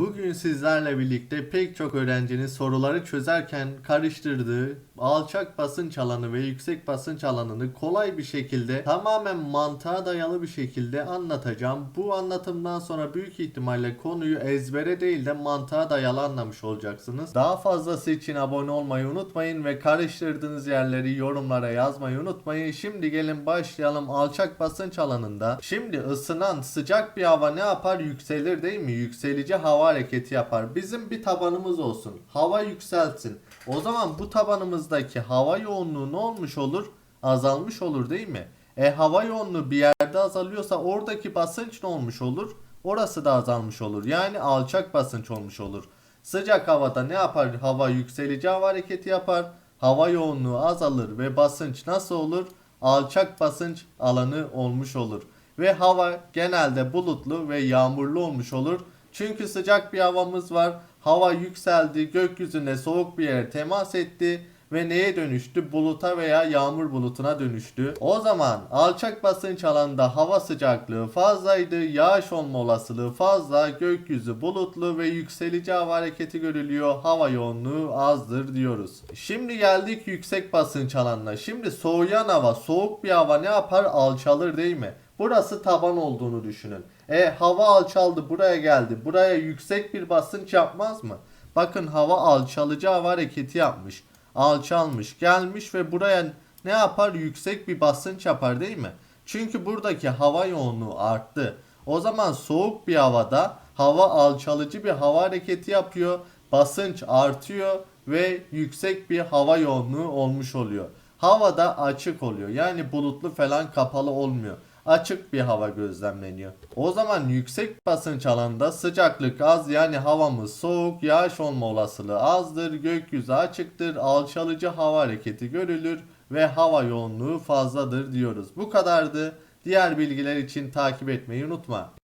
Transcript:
Bugün sizlerle birlikte pek çok öğrencinin soruları çözerken karıştırdığı alçak basınç alanı ve yüksek basınç alanını kolay bir şekilde tamamen mantığa dayalı bir şekilde anlatacağım. Bu anlatımdan sonra büyük ihtimalle konuyu ezbere değil de mantığa dayalı anlamış olacaksınız. Daha fazlası için abone olmayı unutmayın ve karıştırdığınız yerleri yorumlara yazmayı unutmayın. Şimdi gelin başlayalım alçak basınç alanında. Şimdi ısınan sıcak bir hava ne yapar? Yükselir değil mi? Yükselici hava hareketi yapar. Bizim bir tabanımız olsun. Hava yükselsin. O zaman bu tabanımızdaki hava yoğunluğu ne olmuş olur? Azalmış olur değil mi? E hava yoğunluğu bir yerde azalıyorsa oradaki basınç ne olmuş olur? Orası da azalmış olur. Yani alçak basınç olmuş olur. Sıcak havada ne yapar? Hava yükselici hava hareketi yapar. Hava yoğunluğu azalır ve basınç nasıl olur? Alçak basınç alanı olmuş olur. Ve hava genelde bulutlu ve yağmurlu olmuş olur. Çünkü sıcak bir havamız var. Hava yükseldi, gökyüzüne soğuk bir yere temas etti ve neye dönüştü? Buluta veya yağmur bulutuna dönüştü. O zaman alçak basınç alanında hava sıcaklığı fazlaydı, yağış olma olasılığı fazla, gökyüzü bulutlu ve yükselici hava hareketi görülüyor. Hava yoğunluğu azdır diyoruz. Şimdi geldik yüksek basınç alanına. Şimdi soğuyan hava, soğuk bir hava ne yapar? Alçalır değil mi? Burası taban olduğunu düşünün. E hava alçaldı buraya geldi. Buraya yüksek bir basınç yapmaz mı? Bakın hava alçalıcı hava hareketi yapmış. Alçalmış gelmiş ve buraya ne yapar? Yüksek bir basınç yapar değil mi? Çünkü buradaki hava yoğunluğu arttı. O zaman soğuk bir havada hava alçalıcı bir hava hareketi yapıyor. Basınç artıyor ve yüksek bir hava yoğunluğu olmuş oluyor. Havada açık oluyor. Yani bulutlu falan kapalı olmuyor açık bir hava gözlemleniyor. O zaman yüksek basınç alanında sıcaklık az yani havamız soğuk, yağış olma olasılığı azdır, gökyüzü açıktır, alçalıcı hava hareketi görülür ve hava yoğunluğu fazladır diyoruz. Bu kadardı. Diğer bilgiler için takip etmeyi unutma.